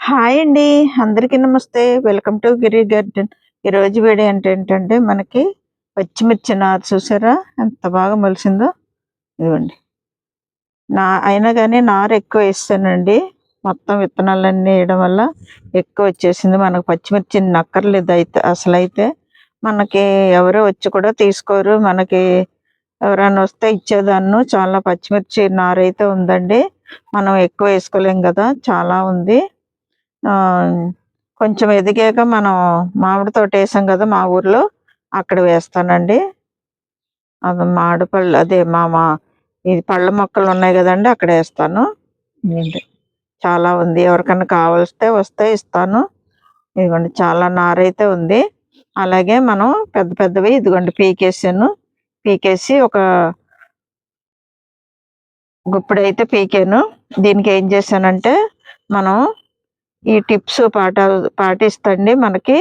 Hi అండి. అందరికీ నమస్తే. Welcome to Giri garden. ఈరోజు వీడియో అంటే ఏంటంటే మనకి పచ్చిమిర్చి నారు చూసారా? ఎంత బాగా మొలిసిందో. ఇదిగోండి. నా అయినా కానీ నారు ఎక్కువ వేస్తానండి. మొత్తం విత్తనాలన్నీ వేయడం వల్ల ఎక్కువ వచ్చేసింది. మనకు పచ్చిమిర్చి నక్కర్లేదు అయితే అసలు అయితే మనకి ఎవరో వచ్చి కూడా తీసుకోరు. మనకి ఎవరైనా వస్తే ఇచ్చేదాన్ని. చాలా పచ్చిమిర్చి నారు అయితే ఉందండి. మనం ఎక్కువ వేసుకోలేం కదా. చాలా ఉంది. కొంచెం ఎదిగాక మనం మామిడి తోట వేసాం కదా మా ఊర్లో అక్కడ వేస్తానండి. అది మామిడి పళ్ళు అదే మా మా ఇది పళ్ళ మొక్కలు ఉన్నాయి కదండి అక్కడ వేస్తాను. చాలా ఉంది. ఎవరికైనా కావలిస్తే వస్తే ఇస్తాను. ఇదిగోండి చాలా నారైతే ఉంది. అలాగే మనం పెద్ద పెద్దవి ఇదిగోండి పీకేసాను. పీకేసి ఒక గుప్పుడైతే పీకాను. దీనికి ఏం చేశానంటే మనం ఈ టిప్స్ పాట పాటిస్తండి మనకి.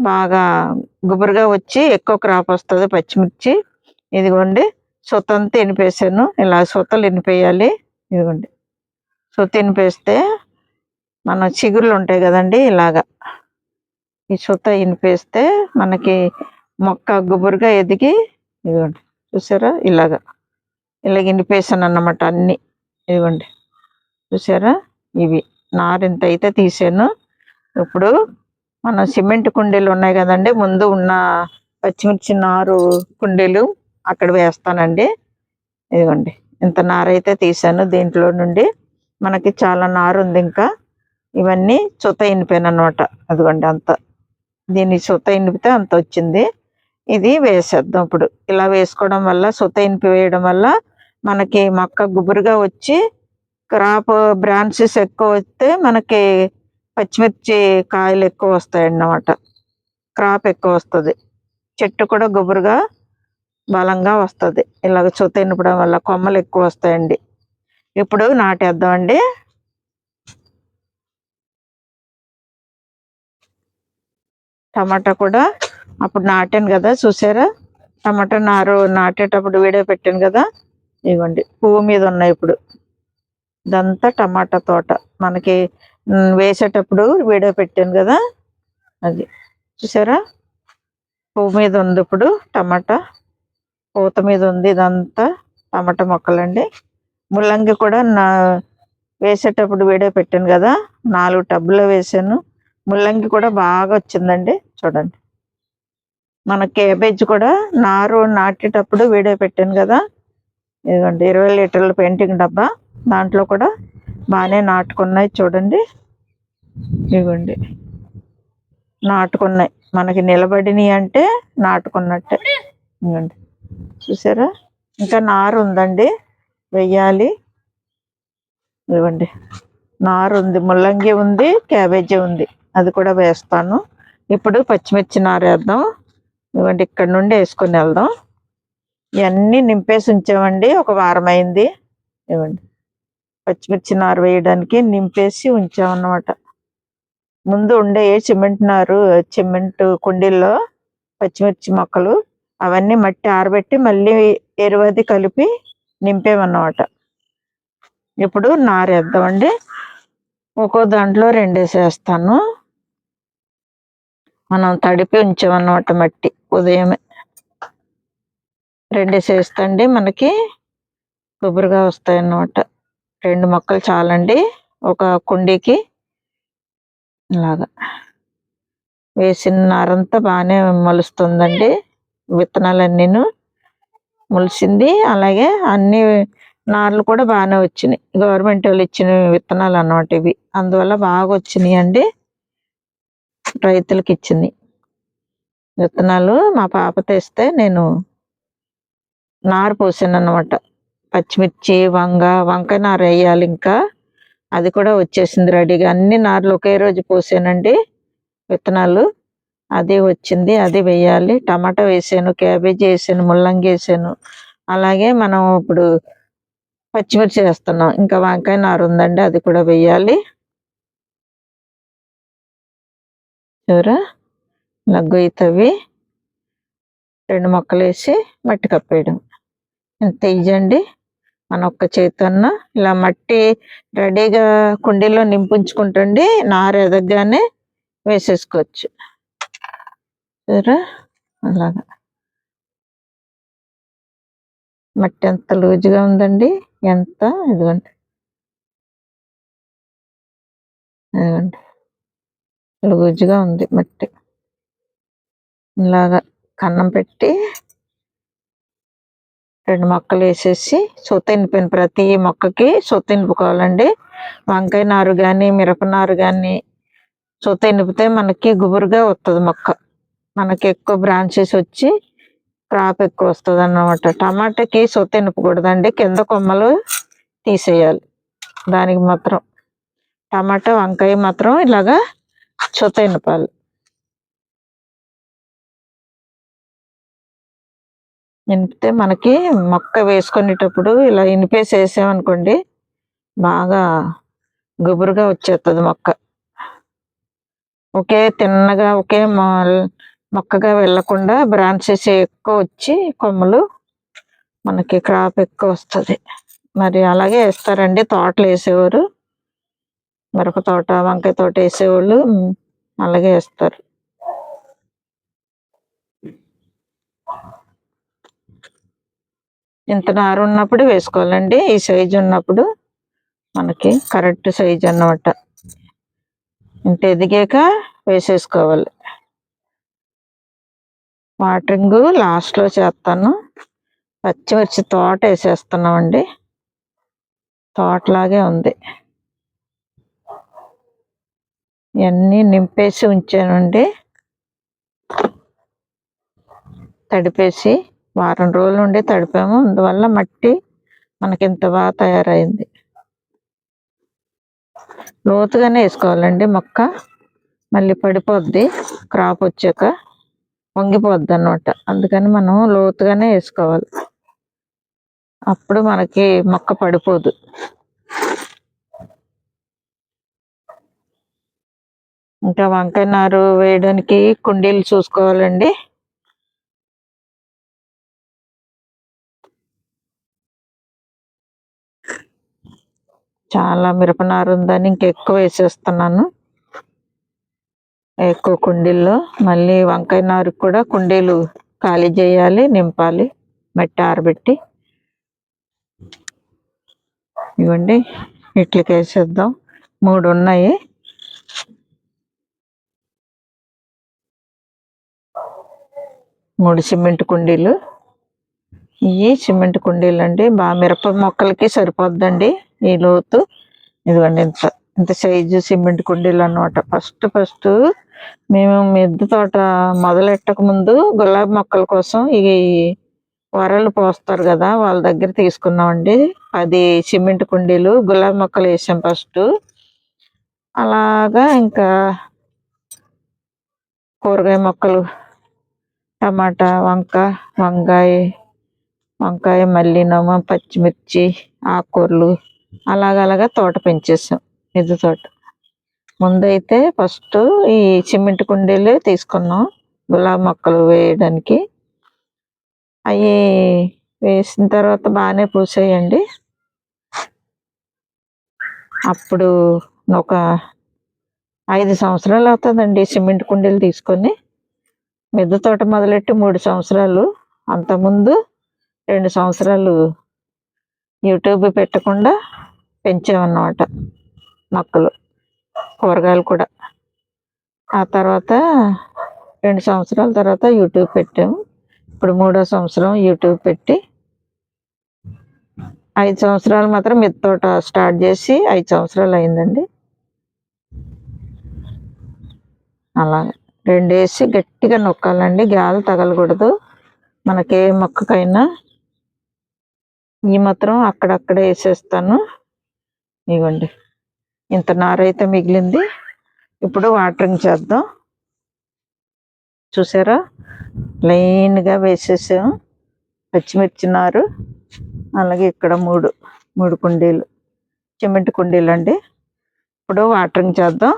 బాగా గుబురుగా వచ్చి ఎక్కువ క్రాప్ వస్తుంది పచ్చిమిర్చి. ఇదిగోండి సొత్తంతా ఎనిపేసాను ఇలా సొత్తలు ఎనిపేయాలి ఇదిగోండి సొత్త ఎనిపేస్తే మన చిగురులు ఉంటాయి కదండి ఇలాగా. ఈ సొత్త ఎనిపేస్తే మనకి మొక్క గుబురుగా ఎదిగి ఇదిగోండి చూసారా? ఇలాగా. ఇలాగ ఎనిపేసాను అన్నమాట అన్నీ. ఇదిగోండి చూసారా? ఇవి. నారింత అయితే తీసాను. ఇప్పుడు మన సిమెంట్ కుండీలు ఉన్నాయి కదండి ముందు ఉన్న పచ్చిమిర్చి నారు కుండీలు అక్కడ వేస్తానండి. ఇదిగోండి ఇంత నారైతే తీసాను దీంట్లో నుండి. మనకి చాలా నారు ఉంది ఇంకా. ఇవన్నీ చుత ఇనిపోయాను అనమాట అదిగోండి అంత. దీన్ని సుత ఇనిపితే అంత వచ్చింది. ఇది వేసేద్దాం ఇప్పుడు. ఇలా వేసుకోవడం వల్ల సుత ఇనిపి వేయడం వల్ల మనకి మొక్క గుబురుగా వచ్చి క్రాప్ బ్రాంచెస్ ఎక్కువ వస్తే మనకి పచ్చిమిర్చి కాయలు ఎక్కువ వస్తాయి అన్నమాట క్రాప్ ఎక్కువ వస్తుంది. చెట్టు కూడా గుబురుగా బలంగా వస్తుంది. ఇలాగ చుత్తనిపడం వల్ల కొమ్మలు ఎక్కువ వస్తాయండి. ఇప్పుడు నాటేద్దామండి. టమాటా కూడా అప్పుడు నాటాను కదా చూసారా? టమాటా నారు నాటేటప్పుడు వీడియో పెట్టాను కదా. ఇవ్వండి పువ్వు మీద ఉన్నాయి ఇప్పుడు. ఇదంతా టమాటా తోట. మనకి వేసేటప్పుడు వీడియో పెట్టాను కదా? అది చూసారా? పువ్వు మీద ఉంది ఇప్పుడు టమాటా. పూత మీద ఉంది ఇదంతా టమాటా మొక్కలండి. ముల్లంగి కూడా నా వేసేటప్పుడు వీడియో పెట్టాను కదా? నాలుగు టబ్బులో వేసాను. ముల్లంగి కూడా బాగా వచ్చిందండి. చూడండి. మన క్యాబేజ్ కూడా నారు నాటేటప్పుడు వీడియో పెట్టాను కదా? ఇదిగోండి ఇరవై లీటర్ల పెయింటింగ్ డబ్బా. దాంట్లో కూడా బాగానే నాటుకున్నాయి చూడండి. ఇవ్వండి. నాటుకున్నాయి. మనకి నిలబడినాయి అంటే నాటుకున్నట్టే. ఇవ్వండి. చూసారా? ఇంకా నారు ఉందండి. వెయ్యాలి. ఇవ్వండి. నారు ఉంది. ముల్లంగి ఉంది. క్యాబేజీ ఉంది. అది కూడా వేస్తాను. ఇప్పుడు పచ్చిమిర్చి నారు వేద్దాం. ఇవ్వండి. ఇక్కడ నుండి వేసుకొని వెళ్దాం. ఇవన్నీ నింపేసి ఉంచామండి. ఒక వారం అయింది. ఇవ్వండి. పచ్చిమిర్చి నారు వేయడానికి నింపేసి ఉంచామన్నమాట. ముందు ఉండే సిమెంట్ నారు సిమెంట్ కుండీల్లో పచ్చిమిర్చి మొక్కలు అవన్నీ మట్టి ఆరబెట్టి మళ్ళీ ఎరువది కలిపి నింపేమన్నమాట. ఇప్పుడు నారు వేద్దామండి. ఒక్కో దాంట్లో రెండేసేస్తాను. మనం తడిపి ఉంచామన్నమాట మట్టి ఉదయమే. రెండేసేస్తండి మనకి కొబ్బరిగా వస్తాయి అన్నమాట రెండు మొక్కలు చాలండి. ఒక కుండీకి ఇలాగా. వేసిన నారంతా బాగానే మొలుస్తుందండి. విత్తనాలన్నీను మొలిసింది. అలాగే అన్ని నార్లు కూడా బాగానే వచ్చినాయి. గవర్నమెంట్ వాళ్ళు ఇచ్చిన విత్తనాలు అన్నమాట ఇవి. అందువల్ల బాగా వచ్చినాయి అండి రైతులకు ఇచ్చింది విత్తనాలు మా పాప తెస్తే నేను నారు పోసాను అన్నమాట పచ్చిమిర్చి వంగ వంకాయ నారు వేయాలి ఇంకా. అది కూడా వచ్చేసింది రెడీగా. అన్ని నార్లు ఒకే రోజు పోసానండి విత్తనాలు. అది వచ్చింది అది వేయాలి. టమాటా వేసాను క్యాబేజీ వేసాను ముల్లంగి వేసాను. అలాగే మనం ఇప్పుడు పచ్చిమిర్చి వేస్తున్నాం. ఇంకా వంకాయ నారు ఉందండి అది కూడా వేయాలి. చూరా లగ్గు తవ్వి రెండు మొక్కలు వేసి మట్టి కప్పేయడం. ఎంత ఈజీ మన ఒక్క చేతున్న ఇలా మట్టి రెడీగా కుండీలో నింపించుకుంటుండి నారు ఎదగగానే వేసేసుకోవచ్చు. సరే? అలాగా. మట్టి ఎంత లూజుగా ఉందండి? ఎంత? ఇదిగోండి. ఇదిగోండి. లూజుగా ఉంది మట్టి. ఇలాగా కన్నం పెట్టి రెండు మొక్కలు వేసేసి సొత్తినిపోయిన ప్రతి మొక్కకి సొత్తినిపుకోవాలండి వంకాయ నారు కానీ మిరప నారు కానీ సొత్తినిపితే మనకి గుబురుగా వస్తుంది మొక్క. మనకి ఎక్కువ బ్రాంచెస్ వచ్చి క్రాప్ ఎక్కువ వస్తుంది అన్నమాట టమాటాకి సొత్తినిపకూడదండి కింద కొమ్మలు తీసేయాలి. దానికి మాత్రం టమాటా వంకాయ మాత్రం ఇలాగా సొత్తినిపాలి నింపితే మనకి మొక్క వేసుకునేటప్పుడు ఇలా ఇనిపేసి వేసామనుకోండి బాగా గుబురుగా వచ్చేస్తుంది మొక్క. ఒకే తిన్నగా ఒకే మొక్కగా వెళ్ళకుండా బ్రాంచెస్ ఎక్కువ వచ్చి కొమ్మలు మనకి క్రాప్ ఎక్కువ వస్తుంది. మరి అలాగే వేస్తారండి తోటలు వేసేవారు. మిరప తోట వంకాయ తోట వేసేవాళ్ళు అలాగే వేస్తారు. ఇంత నారు ఉన్నప్పుడు వేసుకోవాలండి. ఈ సైజు ఉన్నప్పుడు మనకి కరెక్ట్ సైజు అన్నమాట. ఇంత ఎదిగాక వేసేసుకోవాలి. వాటరింగ్ లాస్ట్లో చేస్తాను. పచ్చిమిర్చి తోట వేసేస్తున్నామండి. తోటలాగే ఉంది. ఇవన్నీ నింపేసి ఉంచానండి. తడిపేసి వారం రోజుల నుండి తడిపాము. అందువల్ల మట్టి మనకి ఇంత బాగా తయారైంది. లోతుగానే వేసుకోవాలండి మొక్క. మళ్ళీ పడిపోద్ది. క్రాప్ వచ్చాక వంగిపోద్ది అన్నమాట అందుకని మనం లోతుగానే వేసుకోవాలి. అప్పుడు మనకి మొక్క పడిపోదు. ఇంకా వంకాయ నారు వేయడానికి కుండీలు చూసుకోవాలండి. చాలా మిరపనారు ఉందని ఇంకెక్కువ వేసేస్తున్నాను. ఎక్కువ కుండీల్లో. మళ్ళీ వంకాయ నారు కూడా కుండీలు ఖాళీ చేయాలి నింపాలి మట్టి ఆరబెట్టి. ఇవ్వండి ఇట్లకి వేసేద్దాం. మూడు ఉన్నాయి మూడు సిమెంట్ కుండీలు. ఇవి సిమెంట్ కుండీలు అండి బాగా మిరప మొక్కలకి సరిపోద్దండి. ఈ లోతు. ఇదిగోండి ఇంత ఇంత సైజు సిమెంట్ కుండీలు అన్నమాట. ఫస్ట్ ఫస్ట్ మేము మిద్దె తోట మొదలెట్టక ముందు గులాబీ మొక్కల కోసం ఇవి వరలు పోస్తారు కదా వాళ్ళ దగ్గర తీసుకున్నామండి. పది సిమెంట్ కుండీలు గులాబీ మొక్కలు వేసాం ఫస్ట్ అలాగా ఇంకా కూరగాయ మొక్కలు టమాటా వంక వంకాయ వంకాయ మల్లినమ్మ పచ్చిమిర్చి ఆకుకూరలు అలాగలాగా తోట పెంచేసాం మిద్దె తోట. ముందైతే ఫస్ట్ ఈ సిమెంట్ కుండీలు తీసుకున్నాం. గులాబీ మొక్కలు వేయడానికి. అవి వేసిన తర్వాత బాగానే పూసేయండి. అప్పుడు ఒక ఐదు సంవత్సరాలు అవుతుందండి సిమెంట్ కుండీలు తీసుకొని. మిద్దె తోట మొదలెట్టి మూడు సంవత్సరాలు. అంతకుముందు రెండు సంవత్సరాలు యూట్యూబ్ పెట్టకుండా పెంచామన్నమాట మొక్కలు కూరగాయలు కూడా. ఆ తర్వాత రెండు సంవత్సరాల తర్వాత యూట్యూబ్ పెట్టాము. ఇప్పుడు మూడో సంవత్సరం యూట్యూబ్ పెట్టి ఐదు సంవత్సరాలు మాత్రం మిత్తోట తోట స్టార్ట్ చేసి ఐదు సంవత్సరాలు అయిందండి. అలా రెండేసి గట్టిగా నొక్కాలండి. గాలి తగలకూడదు. మనకి ఏ మొక్కకైనా ఈ మాత్రం అక్కడక్కడ వేసేస్తాను. ఇవ్వండి ఇంత నారైతే మిగిలింది. ఇప్పుడు వాటరింగ్ చేద్దాం. చూసారా? లైన్గా వేసేసాం పచ్చిమిర్చి నారు అలాగే ఇక్కడ మూడు మూడు కుండీలు సిమెంట్ కుండీలు అండి ఇప్పుడు వాటరింగ్ చేద్దాం.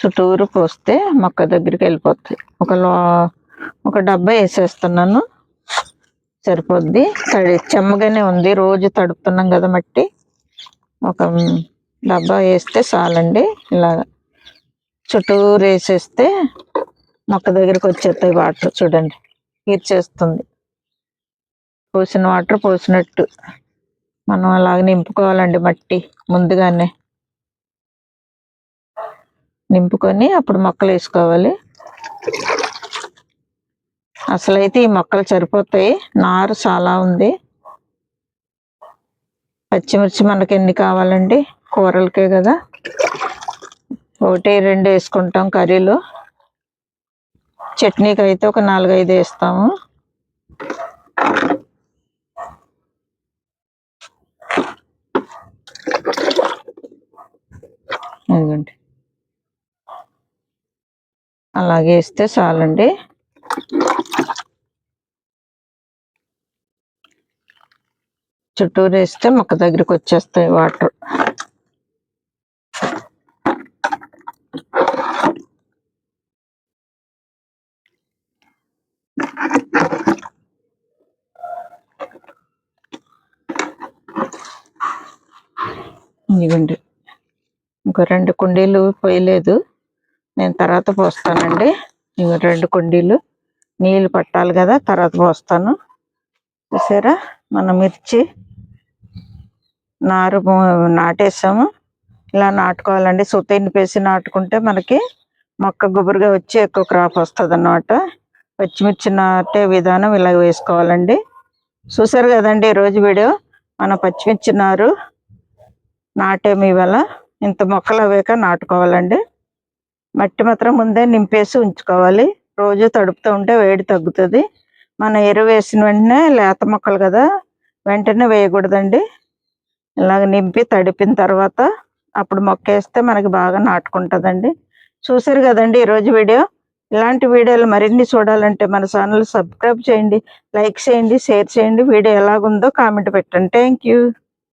చుట్టూరు పోస్తే మొక్క దగ్గరికి వెళ్ళిపోతుంది ఒక లో ఒక డబ్బా వేసేస్తున్నాను. సరిపోద్ది. తడి చెమ్మగానే ఉంది. రోజు తడుపుతున్నాం కదా మట్టి. ఒక డబ్బా వేస్తే చాలండి. ఇలా చుట్టూరు వేసేస్తే మొక్క దగ్గరికి వచ్చేస్తాయి వాటర్. చూడండి. తీర్చేస్తుంది పోసిన వాటర్ పోసినట్టు. మనం అలాగ నింపుకోవాలండి మట్టి ముందుగానే. నింపుకొని అప్పుడు మొక్కలు వేసుకోవాలి. అసలైతే ఈ మొక్కలు సరిపోతాయి. నారు చాలా ఉంది. పచ్చిమిర్చి మనకి ఎన్ని కావాలండి? కూరలకే కదా. ఒకటి రెండు వేసుకుంటాం కర్రీలో. చట్నీకి అయితే ఒక నాలుగైదు వేస్తాము. ఇదిగోండి. అలాగే వేస్తే చాలండి. చుట్టూరు వేస్తే మొక్క దగ్గరికి వచ్చేస్తాయి వాటర్. ఇదిగోండి. ఇంకో రెండు కుండీలు పోయలేదు. నేను తర్వాత పోస్తానండి. ఇవి రెండు కుండీలు నీళ్ళు పట్టాలి కదా తర్వాత పోస్తాను. చూసారా? మన మిర్చి నారు నాటేసాము. ఇలా నాటుకోవాలండి. సుత పేసి నాటుకుంటే మనకి మొక్క గుబురుగా వచ్చి ఎక్కువ క్రాప్ వస్తుంది అన్నమాట పచ్చిమిర్చి నాటే విధానం ఇలా వేసుకోవాలండి. చూసారు కదండి ఈరోజు వీడియో? మన పచ్చిమిర్చి నారు నాటేమి ఇవాళ ఇంత మొక్కలు అవేక నాటుకోవాలండి. మట్టి మాత్రం ముందే నింపేసి ఉంచుకోవాలి. రోజు తడుపుతూ ఉంటే వేడి తగ్గుతుంది. మన ఎరువు వేసిన వెంటనే లేత మొక్కలు కదా వెంటనే వేయకూడదండి. ఇలాగ నింపి తడిపిన తర్వాత అప్పుడు మొక్క వేస్తే మనకి బాగా నాటుకుంటుందండి. చూసారు కదండి ఈరోజు వీడియో? ఇలాంటి వీడియోలు మరిన్ని చూడాలంటే మన ఛానల్ సబ్స్క్రైబ్ చేయండి లైక్ చేయండి షేర్ చేయండి. వీడియో ఎలాగుందో కామెంట్ పెట్టండి. Thank you